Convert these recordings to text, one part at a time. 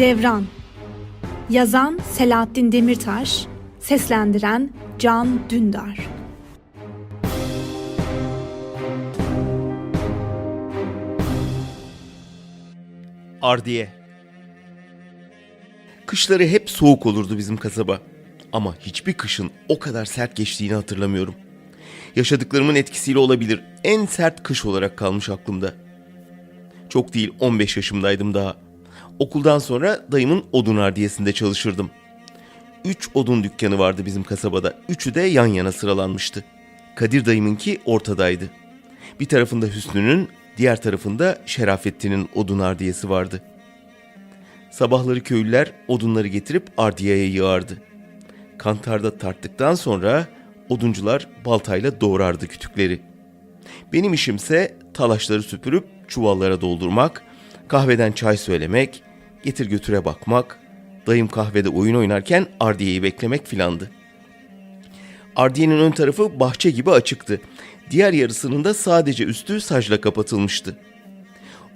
Devran Yazan Selahattin Demirtaş Seslendiren Can Dündar Ardiye. Kışları hep soğuk olurdu bizim kasaba. Ama hiçbir kışın o kadar sert geçtiğini hatırlamıyorum. Yaşadıklarımın etkisiyle olabilir en sert kış olarak kalmış aklımda. Çok değil 15 yaşımdaydım daha. Okuldan sonra dayımın odun ardiyesinde çalışırdım. Üç odun dükkanı vardı bizim kasabada. Üçü de yan yana sıralanmıştı. Kadir dayımınki ortadaydı. Bir tarafında Hüsnü'nün, diğer tarafında Şerafettin'in odun ardiyesi vardı. Sabahları köylüler odunları getirip ardiyeye yığardı. Kantarda tarttıktan sonra oduncular baltayla doğrardı kütükleri. Benim işimse talaşları süpürüp çuvallara doldurmak, kahveden çay söylemek, getir götüre bakmak, dayım kahvede oyun oynarken ardiyeyi beklemek filandı. Ardiyenin ön tarafı bahçe gibi açıktı. Diğer yarısının da sadece üstü sacla kapatılmıştı.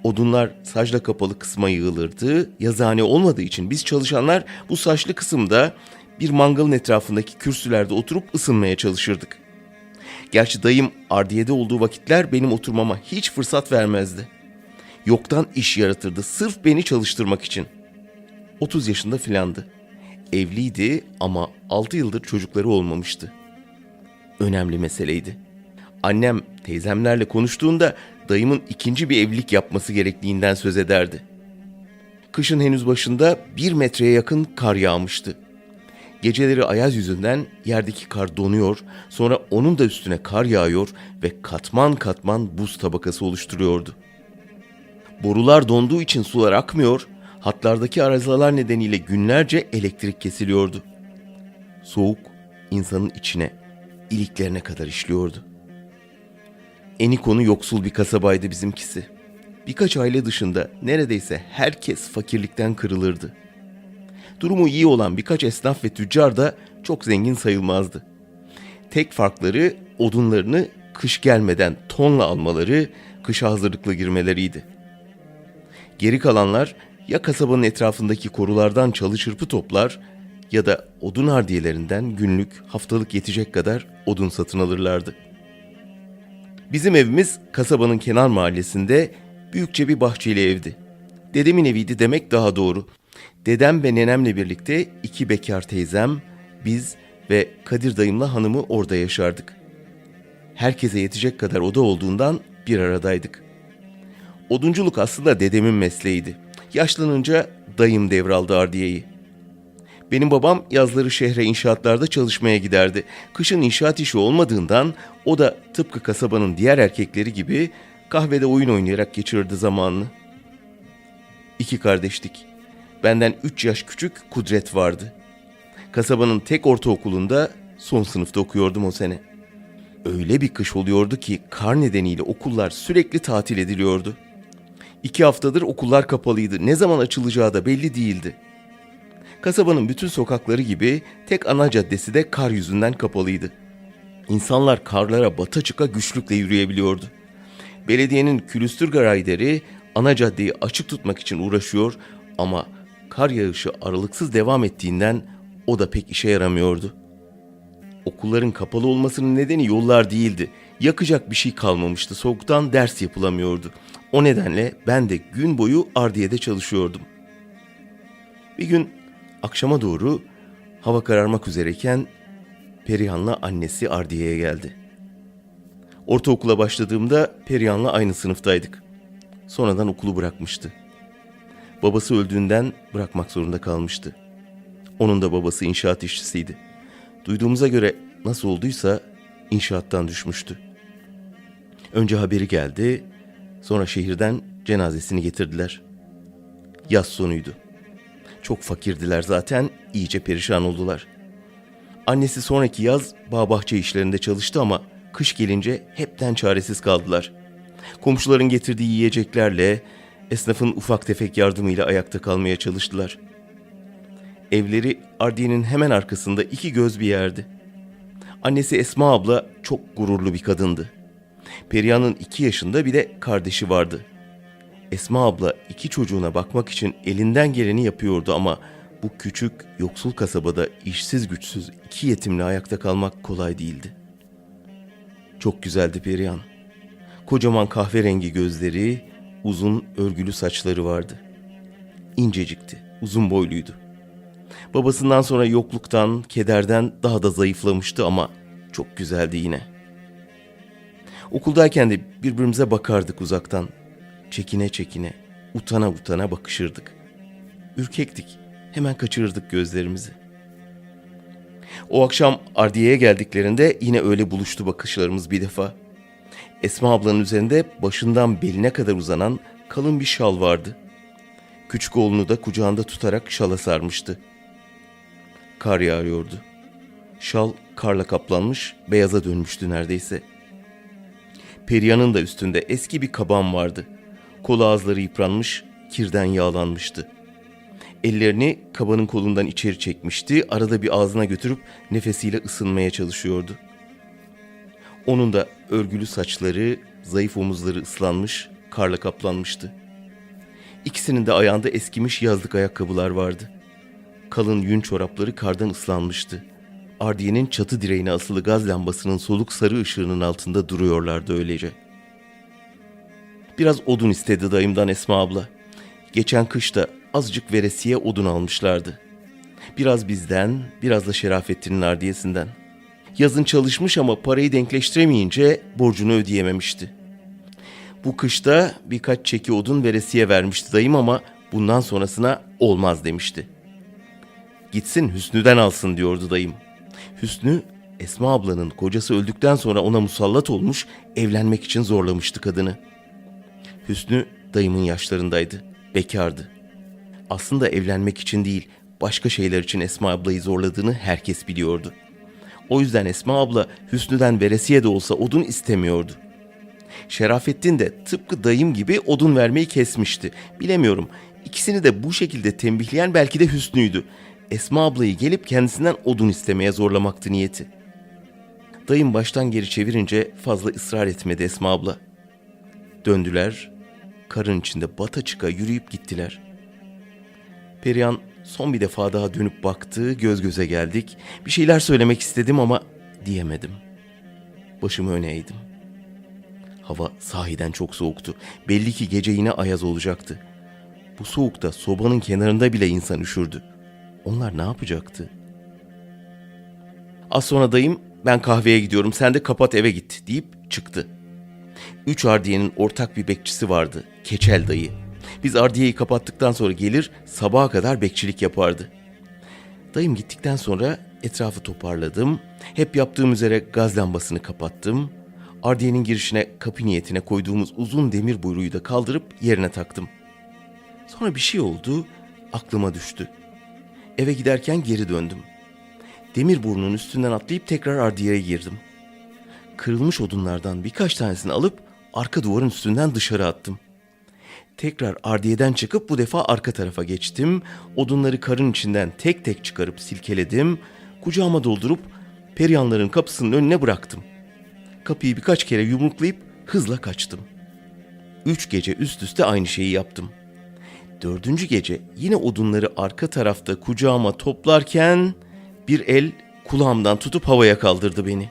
Odunlar sacla kapalı kısma yığılırdı. Yazıhane olmadığı için biz çalışanlar bu saçlı kısımda bir mangalın etrafındaki kürsülerde oturup ısınmaya çalışırdık. Gerçi dayım ardiyede olduğu vakitler benim oturmama hiç fırsat vermezdi. Yoktan iş yaratırdı sırf beni çalıştırmak için. 30 yaşında filandı. Evliydi ama 6 yıldır çocukları olmamıştı. Önemli meseleydi. Annem teyzemlerle konuştuğunda dayımın ikinci bir evlilik yapması gerektiğinden söz ederdi. Kışın henüz başında bir metreye yakın kar yağmıştı. Geceleri ayaz yüzünden yerdeki kar donuyor, sonra onun da üstüne kar yağıyor ve katman katman buz tabakası oluşturuyordu. Borular donduğu için sular akmıyor, hatlardaki arızalar nedeniyle günlerce elektrik kesiliyordu. Soğuk insanın içine, iliklerine kadar işliyordu. Enikonu yoksul bir kasabaydı bizimkisi. Birkaç aile dışında neredeyse herkes fakirlikten kırılırdı. Durumu iyi olan birkaç esnaf ve tüccar da çok zengin sayılmazdı. Tek farkları odunlarını kış gelmeden tonla almaları, kışa hazırlıklı girmeleriydi. Geri kalanlar ya kasabanın etrafındaki korulardan çalı çırpı toplar ya da odun ardiyelerinden günlük, haftalık yetecek kadar odun satın alırlardı. Bizim evimiz kasabanın kenar mahallesinde büyükçe bir bahçeli evdi. Dedemin eviydi demek daha doğru. Dedem ve nenemle birlikte iki bekar teyzem, biz ve Kadir dayımla hanımı orada yaşardık. Herkese yetecek kadar oda olduğundan bir aradaydık. Odunculuk aslında dedemin mesleğiydi. Yaşlanınca dayım devraldı ardiyeyi. Benim babam yazları şehre inşaatlarda çalışmaya giderdi. Kışın inşaat işi olmadığından o da tıpkı kasabanın diğer erkekleri gibi kahvede oyun oynayarak geçirirdi zamanını. İki kardeştik. Benden üç yaş küçük Kudret vardı. Kasabanın tek ortaokulunda son sınıfta okuyordum o sene. Öyle bir kış oluyordu ki kar nedeniyle okullar sürekli tatil ediliyordu. İki haftadır okullar kapalıydı. Ne zaman açılacağı da belli değildi. Kasabanın bütün sokakları gibi tek ana caddesi de kar yüzünden kapalıydı. İnsanlar karlara bata çıka güçlükle yürüyebiliyordu. Belediyenin külüstür garayideri ana caddeyi açık tutmak için uğraşıyor ama kar yağışı aralıksız devam ettiğinden o da pek işe yaramıyordu. Okulların kapalı olmasının nedeni yollar değildi. Yakacak bir şey kalmamıştı. Soğuktan ders yapılamıyordu. O nedenle ben de gün boyu ardiyede çalışıyordum. Bir gün akşama doğru hava kararmak üzereyken Perihan'la annesi Ardiye'ye geldi. Ortaokula başladığımda Perihan'la aynı sınıftaydık. Sonradan okulu bırakmıştı. Babası öldüğünden bırakmak zorunda kalmıştı. Onun da babası inşaat işçisiydi. Duyduğumuza göre nasıl olduysa inşaattan düşmüştü. Önce haberi geldi, sonra şehirden cenazesini getirdiler. Yaz sonuydu. Çok fakirdiler zaten, iyice perişan oldular. Annesi sonraki yaz bağ bahçe işlerinde çalıştı ama kış gelince hepten çaresiz kaldılar. Komşuların getirdiği yiyeceklerle, esnafın ufak tefek yardımıyla ayakta kalmaya çalıştılar. Evleri Ardiye'nin hemen arkasında iki göz bir yerdi. Annesi Esma abla çok gururlu bir kadındı. Perihan'ın iki yaşında bir de kardeşi vardı. Esma abla iki çocuğuna bakmak için elinden geleni yapıyordu ama bu küçük, yoksul kasabada işsiz güçsüz iki yetimle ayakta kalmak kolay değildi. Çok güzeldi Perihan. Kocaman kahverengi gözleri, uzun örgülü saçları vardı. İncecikti, uzun boyluydu. Babasından sonra yokluktan, kederden daha da zayıflamıştı ama çok güzeldi yine. Okuldayken de birbirimize bakardık uzaktan. Çekine çekine, utana utana bakışırdık. Ürkektik, hemen kaçırırdık gözlerimizi. O akşam Ardiye'ye geldiklerinde yine öyle buluştu bakışlarımız bir defa. Esma ablanın üzerinde başından beline kadar uzanan kalın bir şal vardı. Küçük oğlunu da kucağında tutarak şala sarmıştı. Kar yağıyordu. Şal karla kaplanmış, beyaza dönmüştü neredeyse. Perihan'ın da üstünde eski bir kaban vardı. Kolu ağızları yıpranmış, kirden yağlanmıştı. Ellerini kabanın kolundan içeri çekmişti, arada bir ağzına götürüp nefesiyle ısınmaya çalışıyordu. Onun da örgülü saçları, zayıf omuzları ıslanmış, karla kaplanmıştı. İkisinin de ayağında eskimiş yazlık ayakkabılar vardı. Kalın yün çorapları kardan ıslanmıştı. Ardiye'nin çatı direğine asılı gaz lambasının soluk sarı ışığının altında duruyorlardı öylece. Biraz odun istedi dayımdan Esma abla. Geçen kışta azıcık veresiye odun almışlardı. Biraz bizden, biraz da Şerafettin'in ardiyesinden. Yazın çalışmış ama parayı denkleştiremeyince borcunu ödeyememişti. Bu kışta birkaç çeki odun veresiye vermişti dayım ama bundan sonrasına olmaz demişti. Gitsin Hüsnü'den alsın diyordu dayım. Hüsnü Esma ablanın kocası öldükten sonra ona musallat olmuş, evlenmek için zorlamıştı kadını. Hüsnü dayımın yaşlarındaydı, bekardı. Aslında evlenmek için değil, başka şeyler için Esma ablayı zorladığını herkes biliyordu. O yüzden Esma abla Hüsnü'den veresiye de olsa odun istemiyordu. Şerafettin de tıpkı dayım gibi odun vermeyi kesmişti. Bilemiyorum. İkisini de bu şekilde tembihleyen belki de Hüsnü'ydü. Esma ablayı gelip kendisinden odun istemeye zorlamaktı niyeti. Dayım baştan geri çevirince fazla ısrar etmedi Esma abla. Döndüler, karın içinde bata çıka yürüyüp gittiler. Perihan son bir defa daha dönüp baktı, göz göze geldik. Bir şeyler söylemek istedim ama diyemedim. Başımı öne eğdim. Hava sahiden çok soğuktu. Belli ki gece yine ayaz olacaktı. Bu soğukta sobanın kenarında bile insan üşürdü. Onlar ne yapacaktı? Az sonra dayım ben kahveye gidiyorum sen de kapat eve git deyip çıktı. Üç ardiyenin ortak bir bekçisi vardı. Keçel dayı. Biz ardiyeyi kapattıktan sonra gelir sabaha kadar bekçilik yapardı. Dayım gittikten sonra etrafı toparladım. Hep yaptığım üzere gaz lambasını kapattım. Ardiyenin girişine kapı niyetine koyduğumuz uzun demir buyruğu da kaldırıp yerine taktım. Sonra bir şey oldu, aklıma düştü. Eve giderken geri döndüm. Demir burnunun üstünden atlayıp tekrar ardiyeye girdim. Kırılmış odunlardan birkaç tanesini alıp arka duvarın üstünden dışarı attım. Tekrar ardiyeden çıkıp bu defa arka tarafa geçtim. Odunları karın içinden tek tek çıkarıp silkeledim. Kucağıma doldurup peryanların kapısının önüne bıraktım. Kapıyı birkaç kere yumruklayıp hızla kaçtım. Üç gece üst üste aynı şeyi yaptım. Dördüncü gece yine odunları arka tarafta kucağıma toplarken bir el kulağımdan tutup havaya kaldırdı beni.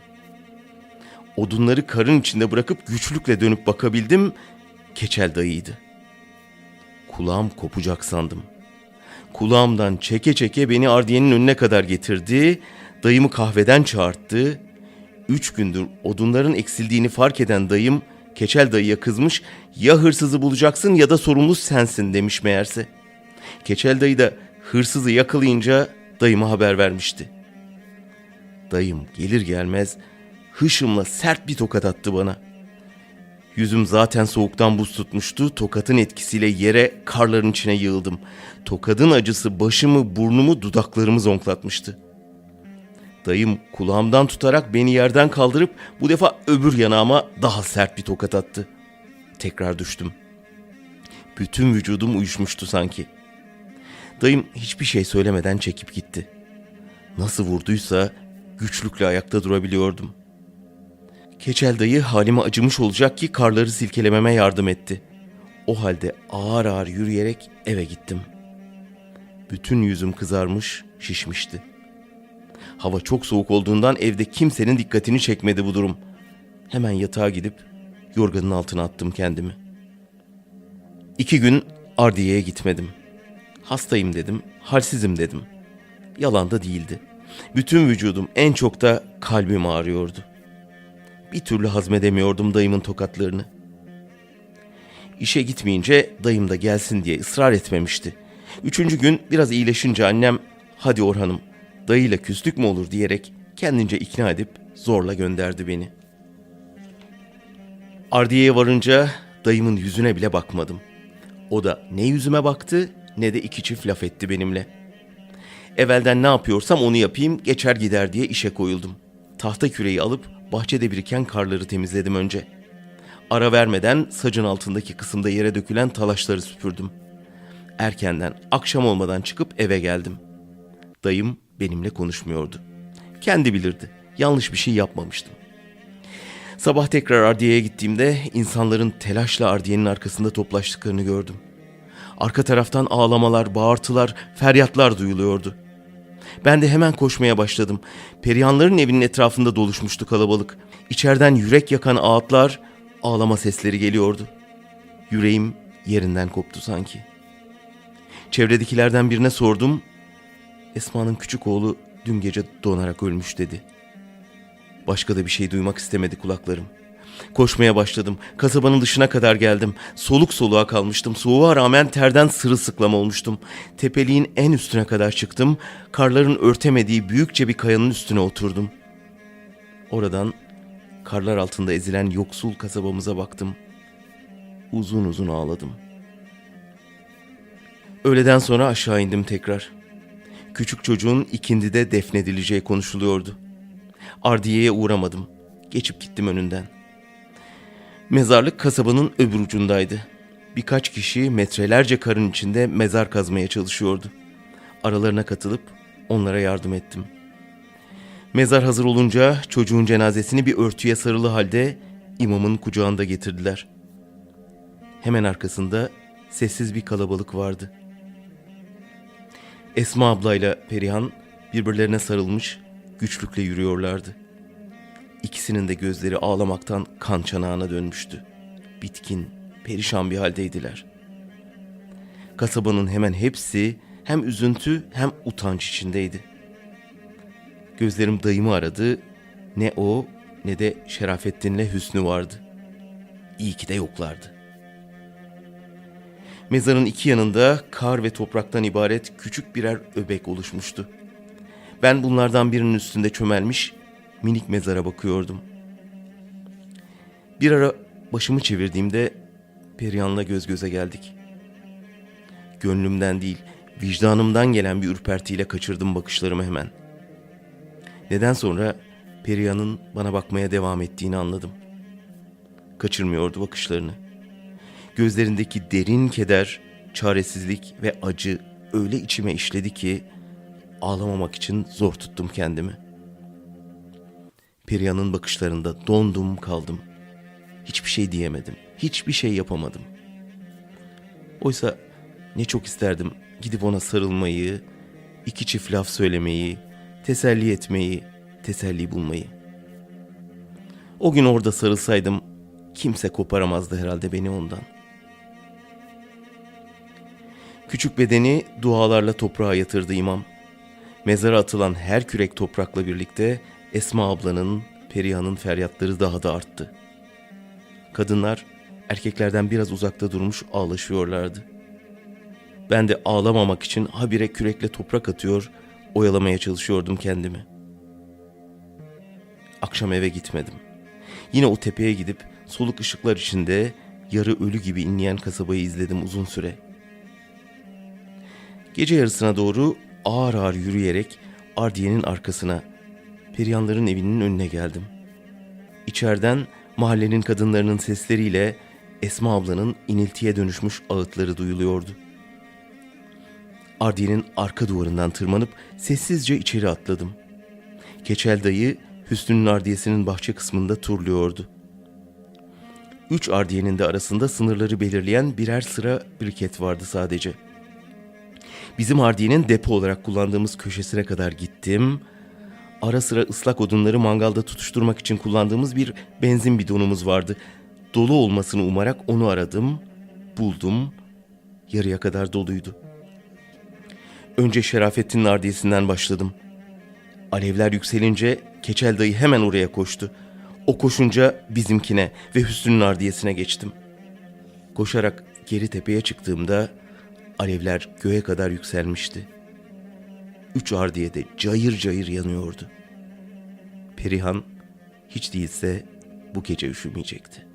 Odunları karın içinde bırakıp güçlükle dönüp bakabildim. Keçel dayıydı. Kulağım kopacak sandım. Kulağımdan çeke çeke beni ardiyenin önüne kadar getirdi. Dayımı kahveden çağırttı. Üç gündür odunların eksildiğini fark eden dayım Keçel dayıya kızmış ya hırsızı bulacaksın ya da sorumlu sensin demiş meğerse. Keçel dayı da hırsızı yakalayınca dayıma haber vermişti. Dayım gelir gelmez hışımla sert bir tokat attı bana. Yüzüm zaten soğuktan buz tutmuştu. Tokatın etkisiyle yere karların içine yığıldım. Tokadın acısı başımı, burnumu, dudaklarımı zonklatmıştı. Dayım kulağımdan tutarak beni yerden kaldırıp bu defa öbür yanağıma daha sert bir tokat attı. Tekrar düştüm. Bütün vücudum uyuşmuştu sanki. Dayım hiçbir şey söylemeden çekip gitti. Nasıl vurduysa güçlükle ayakta durabiliyordum. Keçel dayı halime acımış olacak ki karları silkelememe yardım etti. O halde ağır ağır yürüyerek eve gittim. Bütün yüzüm kızarmış, şişmişti. Hava çok soğuk olduğundan evde kimsenin dikkatini çekmedi bu durum. Hemen yatağa gidip yorganın altına attım kendimi. İki gün Ardiye'ye gitmedim. Hastayım dedim, halsizim dedim. Yalan da değildi. Bütün vücudum en çok da kalbim ağrıyordu. Bir türlü hazmedemiyordum dayımın tokatlarını. İşe gitmeyince dayım da gelsin diye ısrar etmemişti. Üçüncü gün biraz iyileşince annem hadi Orhan'ım dayıyla küslük mü olur diyerek kendince ikna edip zorla gönderdi beni. Ardiye'ye varınca dayımın yüzüne bile bakmadım. O da ne yüzüme baktı ne de iki çift laf etti benimle. Evvelden ne yapıyorsam onu yapayım geçer gider diye işe koyuldum. Tahta küreği alıp bahçede biriken karları temizledim önce. Ara vermeden sacın altındaki kısımda yere dökülen talaşları süpürdüm. Erkenden akşam olmadan çıkıp eve geldim. Dayım benimle konuşmuyordu. Kendi bilirdi. Yanlış bir şey yapmamıştım. Sabah tekrar Ardiye'ye gittiğimde insanların telaşla Ardiye'nin arkasında toplaştıklarını gördüm. Arka taraftan ağlamalar, bağırtılar, feryatlar duyuluyordu. Ben de hemen koşmaya başladım. Perihanların evinin etrafında doluşmuştu kalabalık. İçeriden yürek yakan ağıtlar, ağlama sesleri geliyordu. Yüreğim yerinden koptu sanki. Çevredekilerden birine sordum. Esma'nın küçük oğlu dün gece donarak ölmüş dedi. Başka da bir şey duymak istemedi kulaklarım. Koşmaya başladım. Kasabanın dışına kadar geldim. Soluk soluğa kalmıştım. Soğuğa rağmen terden sırılsıklam olmuştum. Tepeliğin en üstüne kadar çıktım. Karların örtemediği büyükçe bir kayanın üstüne oturdum. Oradan karlar altında ezilen yoksul kasabamıza baktım. Uzun uzun ağladım. Öğleden sonra aşağı indim tekrar. Küçük çocuğun ikindide defnedileceği konuşuluyordu. Ardiye'ye uğramadım. Geçip gittim önünden. Mezarlık kasabanın öbür ucundaydı. Birkaç kişi metrelerce karın içinde mezar kazmaya çalışıyordu. Aralarına katılıp onlara yardım ettim. Mezar hazır olunca çocuğun cenazesini bir örtüye sarılı halde imamın kucağında getirdiler. Hemen arkasında sessiz bir kalabalık vardı. Esma ablayla Perihan birbirlerine sarılmış güçlükle yürüyorlardı. İkisinin de gözleri ağlamaktan kan çanağına dönmüştü. Bitkin, perişan bir haldeydiler. Kasabanın hemen hepsi hem üzüntü hem utanç içindeydi. Gözlerim dayımı aradı. Ne o ne de Şerafettin'le Hüsnü vardı. İyi ki de yoklardı. Mezarın iki yanında kar ve topraktan ibaret küçük birer öbek oluşmuştu. Ben bunlardan birinin üstünde çömelmiş minik mezara bakıyordum. Bir ara başımı çevirdiğimde Perihan'la göz göze geldik. Gönlümden değil, vicdanımdan gelen bir ürpertiyle kaçırdım bakışlarımı hemen. Neden sonra Perihan'ın bana bakmaya devam ettiğini anladım. Kaçırmıyordu bakışlarını. Gözlerindeki derin keder, çaresizlik ve acı öyle içime işledi ki ağlamamak için zor tuttum kendimi. Perihan'ın bakışlarında dondum kaldım. Hiçbir şey diyemedim. Hiçbir şey yapamadım. Oysa ne çok isterdim gidip ona sarılmayı, iki çift laf söylemeyi, teselli etmeyi, teselli bulmayı. O gün orada sarılsaydım kimse koparamazdı herhalde beni ondan. Küçük bedeni dualarla toprağa yatırdı imam. Mezara atılan her kürek toprakla birlikte Esma ablanın, Perihan'ın feryatları daha da arttı. Kadınlar erkeklerden biraz uzakta durmuş ağlaşıyorlardı. Ben de ağlamamak için habire kürekle toprak atıyor, oyalamaya çalışıyordum kendimi. Akşam eve gitmedim. Yine o tepeye gidip soluk ışıklar içinde yarı ölü gibi inleyen kasabayı izledim uzun süre. Gece yarısına doğru ağır ağır yürüyerek Ardiye'nin arkasına, Perihanların evinin önüne geldim. İçeriden mahallenin kadınlarının sesleriyle Esma ablanın iniltiye dönüşmüş ağıtları duyuluyordu. Ardiye'nin arka duvarından tırmanıp sessizce içeri atladım. Keçel dayı Hüsnü'nün ardiyesinin bahçe kısmında turluyordu. Üç ardiyenin de arasında sınırları belirleyen birer sıra briket vardı sadece. Bizim ardiyenin depo olarak kullandığımız köşesine kadar gittim. Ara sıra ıslak odunları mangalda tutuşturmak için kullandığımız bir benzin bidonumuz vardı. Dolu olmasını umarak onu aradım, buldum. Yarıya kadar doluydu. Önce Şerafettin'in ardiyesinden başladım. Alevler yükselince Keçel dayı hemen oraya koştu. O koşunca bizimkine ve Hüsnü'nün ardiyesine geçtim. Koşarak geri tepeye çıktığımda alevler göğe kadar yükselmişti. Üç ardiye de cayır cayır yanıyordu. Perihan hiç değilse bu gece üşümeyecekti.